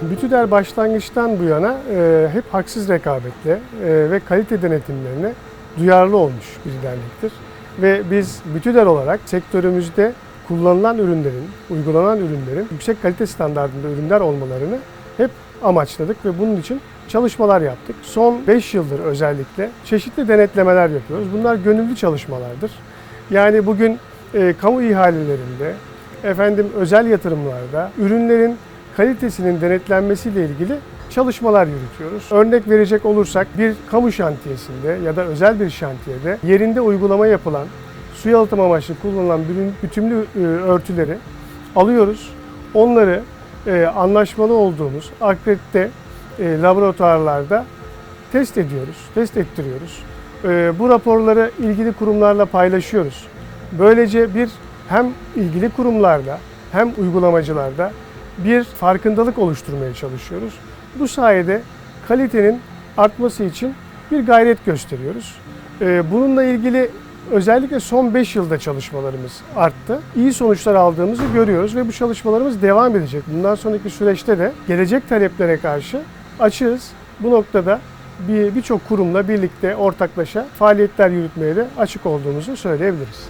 Bütüder başlangıçtan bu yana e, hep haksız rekabetle e, ve kalite denetimlerine duyarlı olmuş bir dernektir. Ve biz Bütüder olarak sektörümüzde kullanılan ürünlerin, uygulanan ürünlerin yüksek kalite standartında ürünler olmalarını hep amaçladık ve bunun için çalışmalar yaptık. Son 5 yıldır özellikle çeşitli denetlemeler yapıyoruz. Bunlar gönüllü çalışmalardır. Yani bugün e, kamu ihalelerinde, efendim özel yatırımlarda ürünlerin kalitesinin denetlenmesiyle ilgili çalışmalar yürütüyoruz. Örnek verecek olursak bir kamu şantiyesinde ya da özel bir şantiyede yerinde uygulama yapılan su yalıtım amaçlı kullanılan bütün bütünlü e, örtüleri alıyoruz. Onları e, anlaşmalı olduğumuz akredite e, laboratuvarlarda test ediyoruz, test ettiriyoruz. Bu raporları ilgili kurumlarla paylaşıyoruz. Böylece bir hem ilgili kurumlarda hem uygulamacılarda bir farkındalık oluşturmaya çalışıyoruz. Bu sayede kalitenin artması için bir gayret gösteriyoruz. E, bununla ilgili özellikle son 5 yılda çalışmalarımız arttı. İyi sonuçlar aldığımızı görüyoruz ve bu çalışmalarımız devam edecek. Bundan sonraki süreçte de gelecek taleplere karşı açığız. Bu noktada bir birçok kurumla birlikte ortaklaşa faaliyetler yürütmeye de açık olduğumuzu söyleyebiliriz.